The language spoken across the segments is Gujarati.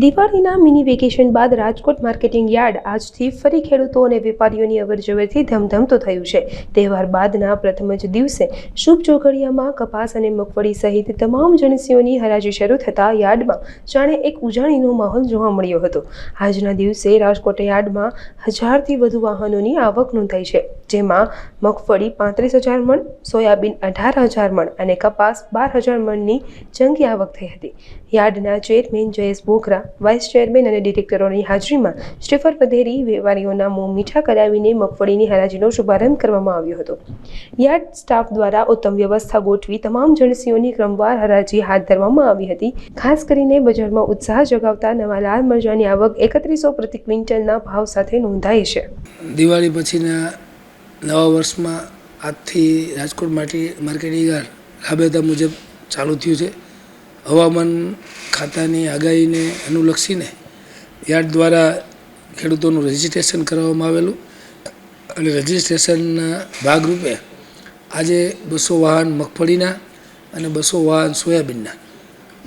દિવાળીના મિની વેકેશન બાદ રાજકોટ માર્કેટિંગ યાર્ડ આજથી ફરી ખેડૂતો અને વેપારીઓની અવરજવરથી ધમધમતો થયું છે. તહેવાર બાદના પ્રથમ જ દિવસે શુભ ચોઘડિયામાં કપાસ અને મગફળી સહિત તમામ જણસીઓની હરાજી શરૂ થતાં યાર્ડમાં જાણે એક ઉજાણીનો માહોલ જોવા મળ્યો હતો. આજના દિવસે રાજકોટ યાર્ડમાં હજારથી વધુ વાહનોની આવક નોંધાઈ છે, જેમાં મગફળી પાંત્રીસ હજાર મણ, સોયાબીન અઢાર હજાર મણ અને કપાસ બાર હજાર મણની જંગી આવક થઈ હતી. યાર્ડના chairman Jayesh Bokhra vice chairman અને ડિરેક્ટરોની હાજરીમાં સ્ટીફર પધેરી વેપારીઓના મોં મીઠા કરાવીને મગફળીની હરાજીનો શુભારંભ કરવામાં આવ્યો હતો. યાર્ડ સ્ટાફ દ્વારા ઉત્તમ વ્યવસ્થા ગોઠવી તમામ જણસીઓની ક્રમવાર હરાજી હાથ ધરવામાં આવી હતી. ખાસ કરીને બજારમાં ઉત્સાહ જગાવતા નવા લાલ મરચાની આવક એકત્રીસો પ્રતિ ક્વિન્ટલના ભાવ સાથે નોંધાઈ છે. દિવાળી પછીના નવા વર્ષમાં આજથી રાજકોટ માટે માર્કેટિંગ રાબેતા મુજબ ચાલુ થયું છે. હવામાન ખાતાની આગાહીને અનુલક્ષીને યાર્ડ દ્વારા ખેડૂતોનું રજિસ્ટ્રેશન કરવામાં આવેલું. અને રજિસ્ટ્રેશનના ભાગરૂપે આજે બસો વાહન મગફળીના અને બસો વાહન સોયાબીનના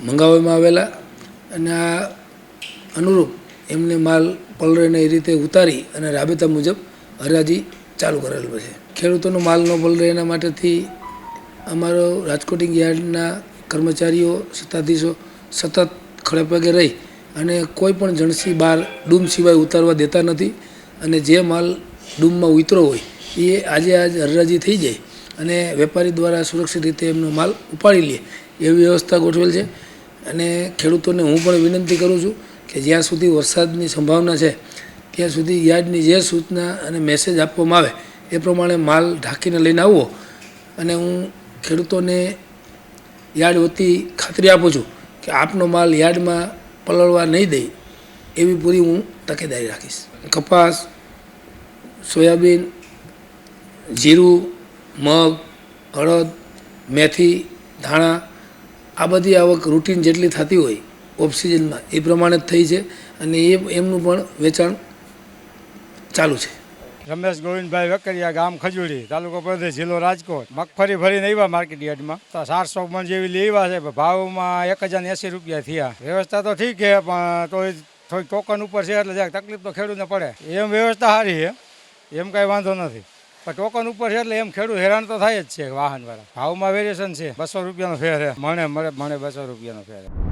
મંગાવવામાં આવેલા. અને આ અનુરૂપ એમને માલ પલરેને એ રીતે ઉતારી અને રાબેતા મુજબ હરાજી ચાલુ કરેલું છે. ખેડૂતોનો માલ ન પલરે એના માટેથી અમારો રાજકોટિંગ યાર્ડના કર્મચારીઓ, સત્તાધીશો સતત ખડે પગે રહી અને કોઈ પણ જણસી બહાર ડૂમ સિવાય ઉતારવા દેતા નથી અને જે માલ ડૂમમાં ઉતરો હોય એ આજે આજ હરરાજી થઈ જાય અને વેપારી દ્વારા સુરક્ષિત રીતે એમનો માલ ઉપાડી લે એવી વ્યવસ્થા ગોઠવેલ છે. અને ખેડૂતોને હું પણ વિનંતી કરું છું કે જ્યાં સુધી વરસાદની સંભાવના છે, ત્યાં સુધી યાર્ડની જે સૂચના અને મેસેજ આપવામાં આવે એ પ્રમાણે માલ ઢાંકીને લઈને આવવો અને હું ખેડૂતોને યાર્ડ વતી ખાતરી આપું છું કે આપનો માલ યાર્ડમાં પલળવા નહીં દે એવી પૂરી હું તકેદારી રાખીશ. કપાસ, સોયાબીન, જીરું, મગ, હળદ, મેથી, ધાણા, આ બધી આવક રૂટીન જેટલી થતી હોય ઓફ એ પ્રમાણે જ થઈ છે અને એ એમનું પણ વેચાણ ચાલુ છે. રમેશ ગોવિંદભાઈ વેકરિયા ગામ ખજુરી તાલુકો પ્રદેશ, જિલ્લો રાજકોટ. મગફળી ભરીને આવ્યા માર્કેટ યાર્ડમાં. તો ચારસો મણ જેવી લેવા છે ભાવમાં એક હજાર એંસી રૂપિયા થયા. વ્યવસ્થા તો ઠીક છે, પણ તો થોડી ટોકન ઉપર છે, એટલે જરાક તકલીફ તો ખેડૂતને પડે. એમ વ્યવસ્થા સારી છે, એમ કાંઈ વાંધો નથી. પણ ટોકન ઉપર છે, એટલે એમ ખેડૂત હેરાન તો થાય જ છે, વાહનવાળા. ભાવમાં વેરિએશન છે, બસો રૂપિયાનો ફેર છે. મણે મળે મણે બસો રૂપિયાનો ફેર છે.